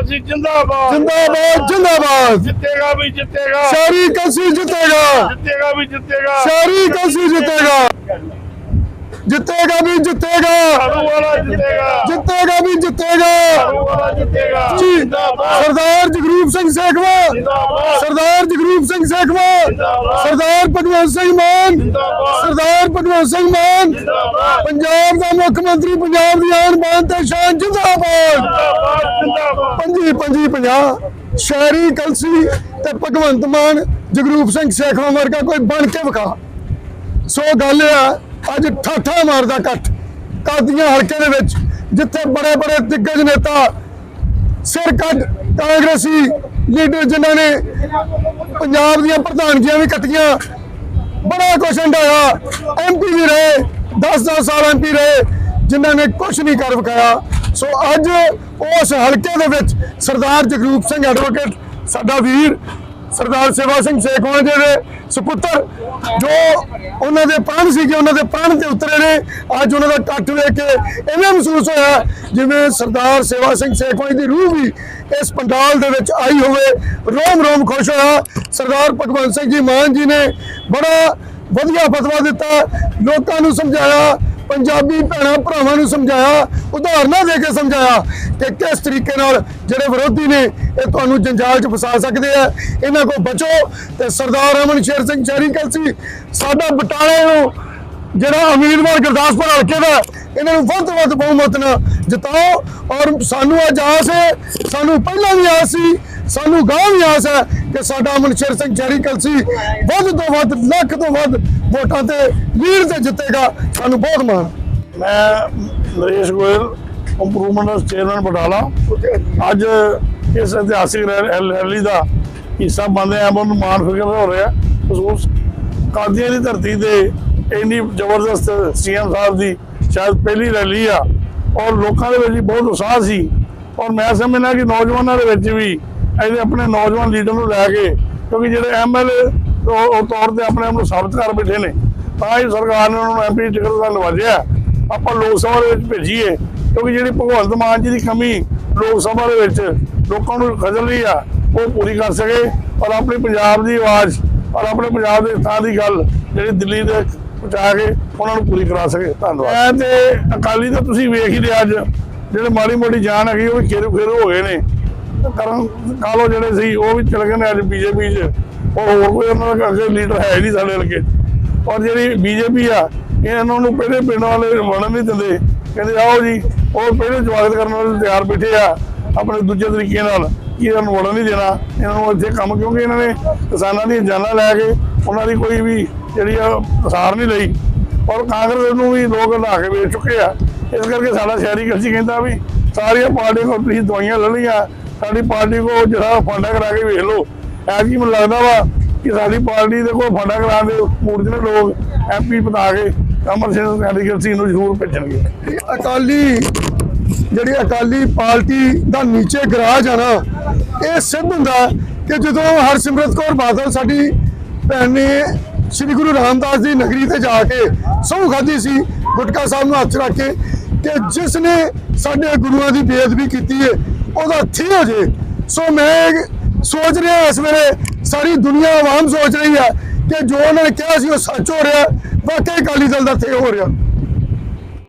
ਕਲਸੀ ਜਿੰਦਾਬਾਦ। ਜਿੰਦਾਬਾਦ ਜਿੰਦਾਬਾਦ। ਜਿੱਤੇਗਾ ਵੀ ਜਿੱਤੇਗਾ। ਸ਼ਹਿਰੀ ਕਲਸੀ ਜਿੱਤੇਗਾ। ਜਿੱਤੇਗਾ ਵੀ ਜਿੱਤੇਗਾ। ਸ਼ਹਿਰੀ ਕਲਸੀ ਜਿੱਤੇਗਾ। ਜਿੱਤੇਗਾ ਵੀ ਜਿੱਤੇਗਾ। ਝਾੜੂ ਵਾਲਾ ਜਿੱਤੇਗਾ। ਜਿੱਤੇਗਾ ਵੀ ਜਿੱਤੇਗਾ। ਝਾੜੂ ਵਾਲਾ ਜਿੱਤੇਗਾ। ਜੀ ਜਿੰਦਾਬਾਦ। ਸਰਦਾਰ ਜਗਰੂਪ ਸਿੰਘ ਸੇਖਵਾ। ਜਿੰਦਾਬਾਦ। ਸਰਦਾਰ ਜਗਰੂਪ ਸਿੰਘ ਸੇਖਵਾ। ਜਿੰਦਾਬਾਦ। ਸਰਦਾਰ ਭਗਵੰਤ ਸਿੰਘ ਮਾਨ। ਜਿੰਦਾਬਾਦ। ਸਰਦਾਰ ਭਗਵੰਤ ਸਿੰਘ ਮਾਨ। ਜਿੰਦਾਬਾਦ। ਪੰਜਾਬ ਦਾ ਮੁੱਖ ਮੰਤਰੀ ਪੰਜਾਬ ਦੀ ਆਨ ਬਾਨ ਤੇ ਸ਼ਾਨ ਜਿੰਦਾਬਾਦ। ਜਿੰਦਾਬਾਦ ਪੰਜੀ ਪੰਜੀ ਪੰਜਾਹ। ਸ਼ਹਿਰੀ ਕਲਸੀ ਤੇ ਭਗਵੰਤ ਮਾਨ ਜਗਰੂਪ ਸਿੰਘ ਸੇਖਵਾ ਵਰਗਾ ਕੋਈ ਬਣ ਕੇ ਵਿਖਾ। ਸੋ ਗੱਲ ਆ ਅੱਜ ਠਾਠਾ ਮਾਰਦਾ ਇਕੱਠ। ਕਾਦੀਆਂ ਹਲਕੇ ਦੇ ਵਿੱਚ, ਜਿੱਥੇ ਬੜੇ ਬੜੇ ਦਿੱਗਜ ਨੇਤਾ, ਸਿਰ ਕੱਢ ਕਾਂਗਰਸੀ ਲੀਡਰ ਜਿਨ੍ਹਾਂ ਨੇ ਪੰਜਾਬ ਦੀਆਂ ਪ੍ਰਧਾਨਗੀਆਂ ਵੀ ਕੱਟੀਆਂ। ਬੜਾ ਕੁਛ ਹੰਡਾਇਆ ਐਮਪੀ ਵੀ ਰਹੇ 10-10 ਸਾਲ ਐਮਪੀ ਰਹੇ, ਜਿਨ੍ਹਾਂ ਨੇ ਕੁਛ ਨਹੀਂ ਕਰ ਵਿਖਾਇਆ। ਸੋ ਅੱਜ ਉਸ ਹਲਕੇ ਦੇ ਵਿੱਚ ਸਰਦਾਰ ਜਗਰੂਪ ਸਿੰਘ ਐਡਵੋਕੇਟ ਸਾਡਾ ਵੀਰ ਸਰਦਾਰ ਸੇਵਾ ਸਿੰਘ ਸੇਖਵਾਂ ਜੀ ਦੇ ਸੁਪੁੱਤਰ, ਜੋ ਉਹਨਾਂ ਦੇ ਪ੍ਰਾਣ ਸੀਗੇ, ਉਹਨਾਂ ਦੇ ਪ੍ਰਾਣ ਤੇ ਉਤਰੇ ਨੇ। ਅੱਜ ਉਹਨਾਂ ਦਾ ਇਕੱਠ ਵੇਖ ਕੇ ਐਵੇਂ ਮਹਿਸੂਸ ਹੋਇਆ, ਜਿਵੇਂ ਸਰਦਾਰ ਸੇਵਾ ਸਿੰਘ ਸੇਖਵਾਂ ਜੀ ਦੀ ਰੂਹ ਵੀ ਇਸ ਪੰਡਾਲ ਦੇ ਵਿੱਚ ਆਈ ਹੋਵੇ। ਰੋਮ ਰੋਮ ਖੁਸ਼ ਹੋਇਆ। ਸਰਦਾਰ ਭਗਵੰਤ ਸਿੰਘ ਜੀ ਮਾਨ ਜੀ ਨੇ ਬੜਾ ਵਧੀਆ ਫਤਵਾ ਦਿੱਤਾ। ਲੋਕਾਂ ਨੂੰ ਸਮਝਾਇਆ, ਪੰਜਾਬੀ ਭੈਣਾਂ ਭਰਾਵਾਂ ਨੂੰ ਸਮਝਾਇਆ। ਉਦਾਹਰਨਾਂ ਦੇ ਕੇ ਸਮਝਾਇਆ ਕਿ ਕਿਸ ਤਰੀਕੇ ਨਾਲ ਜਿਹੜੇ ਵਿਰੋਧੀ ਨੇ ਇਹ ਤੁਹਾਨੂੰ ਜੰਜਾਲ 'ਚ ਫਸਾ ਸਕਦੇ ਆ। ਇਹਨਾਂ ਕੋਲ ਬਚੋ ਤੇ ਸਰਦਾਰ ਅਮਨ ਸ਼ੇਰ ਸਿੰਘ ਸ਼ਹਿਰੀ ਕਲਸੀ ਸਾਡਾ ਬਟਾਲੇ ਨੂੰ ਜਿਹੜਾ ਉਮੀਦਵਾਰ ਗੁਰਦਾਸਪੁਰ ਹਲਕੇ ਦਾ, ਇਹਨਾਂ ਨੂੰ ਵੱਧ ਤੋਂ ਵੱਧ ਬਹੁਮਤ ਨਾਲ ਜਿਤਾਓ ਔਰ ਸਾਨੂੰ ਅੱਜ ਆਸ ਹੈ, ਸਾਨੂੰ ਪਹਿਲਾਂ ਵੀ ਆਸ ਸੀ, ਸਾਨੂੰ ਗਾਂ ਵੀ ਆਸ ਹੈ ਕਿ ਸਾਡਾ ਅਮਨਸ਼ੇਰ ਸਿੰਘ ਸ਼ਹਿਰੀ ਕਲਸੀ ਵੱਧ ਤੋਂ ਵੱਧ, ਲੱਖ ਤੋਂ ਵੱਧ ਵੋਟਾਂ ਤੇ ਲੀਡ ਤੇ ਜਿੱਤੇਗਾ, ਸਾਨੂੰ ਬਹੁਤ ਮਾਣ। ਮੈਂ ਨਰੇਸ਼ ਗੋਇਲ, ਇੰਪਰੂਵਮੈਂਟ ਚੇਅਰਮੈਨ ਬਟਾਲਾ। ਅੱਜ ਇਸ ਇਤਿਹਾਸਿਕ ਰੈ- ਰੈਲੀ ਦਾ ਹਿੱਸਾ ਬਣਦੇ ਆ ਬਹੁਤ ਮਾਣ ਫਿਕਰ ਹੋ ਰਿਹਾ। ਖਸੂਸ ਕਾਦੀਆਂ ਦੀ ਧਰਤੀ ਤੇ ਇੰਨੀ ਜ਼ਬਰਦਸਤ ਸੀਐਮ ਸਾਹਿਬ ਦੀ ਸ਼ਾਇਦ ਪਹਿਲੀ ਰੈਲੀ ਆ, ਔਰ ਲੋਕਾਂ ਦੇ ਵਿੱਚ ਵੀ ਬਹੁਤ ਉਤਸ਼ਾਹ ਸੀ। ਔਰ ਮੈਂ ਸਮਝਦਾ ਕਿ ਨੌਜਵਾਨਾਂ ਦੇ ਵਿੱਚ ਵੀ ਇਹਦੇ ਆਪਣੇ ਨੌਜਵਾਨ ਲੀਡਰ ਨੂੰ ਲੈ ਕੇ, ਕਿਉਂਕਿ ਜਿਹੜੇ ਐਮਐਲਏ ਉਹ ਤੌਰ ਤੇ ਆਪਣੇ ਆਪ ਨੂੰ ਸਾਬਤ ਕਰ ਬੈਠੇ ਨੇ, ਤਾਂ ਹੀ ਸਰਕਾਰ ਨੇ ਉਹਨਾਂ ਨੂੰ ਐਮਪੀ ਟਿਕਟ ਦਾ ਨਵਾਜਿਆ। ਆਪਾਂ ਲੋਕ ਸਭਾ ਦੇ ਵਿੱਚ ਭੇਜੀਏ, ਕਿਉਂਕਿ ਜਿਹੜੀ ਭਗਵੰਤ ਮਾਨ ਜੀ ਦੀ ਕਮੀ ਲੋਕ ਸਭਾ ਦੇ ਵਿੱਚ ਲੋਕਾਂ ਨੂੰ ਖਜਲ ਰਹੀ ਆ, ਉਹ ਪੂਰੀ ਕਰ ਸਕੇ। ਔਰ ਆਪਣੀ ਪੰਜਾਬ ਦੀ ਆਵਾਜ਼ ਔਰ ਆਪਣੇ ਪੰਜਾਬ ਦੇ ਥਾਂ ਦੀ ਗੱਲ ਜਿਹੜੀ ਦਿੱਲੀ ਦੇ ਪਹੁੰਚਾ ਕੇ ਉਹਨਾਂ ਨੂੰ ਪੂਰੀ ਕਰਾ ਸਕੇ। ਧੰਨਵਾਦ। ਮੈਂ ਤੇ ਅਕਾਲੀ ਤਾਂ ਤੁਸੀਂ ਵੇਖ ਹੀ ਲਿਆ ਅੱਜ, ਜਿਹੜੇ ਮਾੜੀ ਮੋਟੀ ਜਾਨ ਹੈਗੀ, ਉਹ ਵੀ ਖੇਰੂ ਖੇਰੂ ਹੋ ਗਏ ਨੇ। ਕਰਨ ਕਾਲੋ ਜਿਹੜੇ ਸੀ, ਉਹ ਵੀ ਚਲੇ ਗਏ ਨੇ ਅੱਜ ਬੀਜੇਪੀ 'ਚ। ਔਰ ਹੋਰ ਕੋਈ ਉਹਨਾਂ ਦਾ ਅੱਗੇ ਲੀਡਰ ਹੈ ਹੀ ਨਹੀਂ ਸਾਡੇ ਹਲਕੇ ਔਰ ਜਿਹੜੀ ਬੀਜੇਪੀ ਆ ਇਹਨਾਂ ਨੂੰ ਪਹਿਲੇ ਪਿੰਡ ਵਾਲੇ ਵੜਨ ਨਹੀਂ ਦਿੰਦੇ। ਕਹਿੰਦੇ, ਆਓ ਜੀ, ਉਹ ਪਹਿਲੇ ਸਵਾਗਤ ਕਰਨ ਵਾਲੇ ਤਿਆਰ ਬੈਠੇ ਆ, ਆਪਣੇ ਦੂਜੇ ਤਰੀਕੇ ਨਾਲ। ਕਿ ਇਹਨਾਂ ਨੂੰ ਵੜਨ ਨਹੀਂ ਦੇਣਾ? ਇਹਨਾਂ ਨੂੰ ਇੱਥੇ ਕੰਮ ਕਿਉਂਕਿ ਇਹਨਾਂ ਨੇ? ਕਿਸਾਨਾਂ ਦੀਆਂ ਜਾਨਾਂ ਲੈ ਕੇ ਉਹਨਾਂ ਦੀ ਕੋਈ ਵੀ ਜਿਹੜੀ ਆ ਅਸਾਰ ਨਹੀਂ ਲਈ। ਔਰ ਕਾਂਗਰਸ ਨੂੰ ਵੀ ਲੋਕ ਹਟਾ ਕੇ ਵੇਚ ਚੁੱਕੇ ਆ। ਇਸ ਕਰਕੇ ਸਾਡਾ ਸ਼ਹਿਰੀ ਕਲਸੀ ਕਹਿੰਦਾ ਵੀ, ਸਾਰੀਆਂ ਪਾਰਟੀਆਂ ਕੋਲ ਤੁਸੀਂ ਦਵਾਈਆਂ ਲੈ ਲਈਆਂ। ਸਾਡੀ ਪਾਰਟੀ ਕੋਲ ਜਿਹੜਾ ਫਾਂਡਾ ਕਰਾ ਕੇ ਵੇਖ ਲਓ। ਐਤਕੀ ਮੈਨੂੰ ਲੱਗਦਾ ਵਾ ਕਿ ਸਾਡੀ ਪਾਰਟੀ ਦੇ ਕੋਲ ਫਾਂਡਾ ਕਰਾ ਦੇ ਮੂਰਤ ਨੇ ਲੋਕ ਐਮਪੀ ਬਤਾ ਕੇ ਅਮਰ ਸਿੰਘ ਸ਼ਹਿਰੀ ਕਲਸੀ ਨੂੰ ਜ਼ਰੂਰ ਭੇਜਣਗੇ। ਅਕਾਲੀ, ਜਿਹੜੀ ਅਕਾਲੀ ਪਾਰਟੀ ਦਾ ਨੀਚੇ ਗਰਾਜ ਆ ਨਾ, ਇਹ ਸਿੱਧ ਹੁੰਦਾ ਕਿ ਜਦੋਂ ਹਰਸਿਮਰਤ ਕੌਰ ਬਾਦਲ ਸਾਡੀ ਭੈਣ ਨੇ ਸ੍ਰੀ ਗੁਰੂ ਰਾਮਦਾਸ ਦੀ ਨਗਰੀ ਤੇ ਜਾ ਕੇ ਸਹੁੰ ਖਾਦੀ ਸੀ, ਗੁਟਕਾ ਸਾਹਿਬ ਨੂੰ ਹੱਥ ਰੱਖ ਕੇ, ਕਿ ਜਿਸ ਨੇ ਸਾਡੇ ਗੁਰੂਆਂ ਦੀ ਬੇਅਦਬੀ ਕੀਤੀ ਹੈ ਉਹਦਾ ਥੀ ਹੋ ਜੇ। ਸੋ ਮੈਂ ਸੋਚ ਰਿਹਾ ਇਸ ਵੇਲੇ, ਸਾਰੀ ਦੁਨੀਆ ਆਵਾਮ ਸੋਚ ਰਹੀ ਹੈ ਕਿ ਜੋ ਉਹਨਾਂ ਨੇ ਕਿਹਾ ਸੀ ਉਹ ਸੱਚ ਹੋ ਰਿਹਾ ਵਾਕਈ ਅਕਾਲੀ ਦਲ ਦਾ ਥੇ ਹੋ ਰਿਹਾ।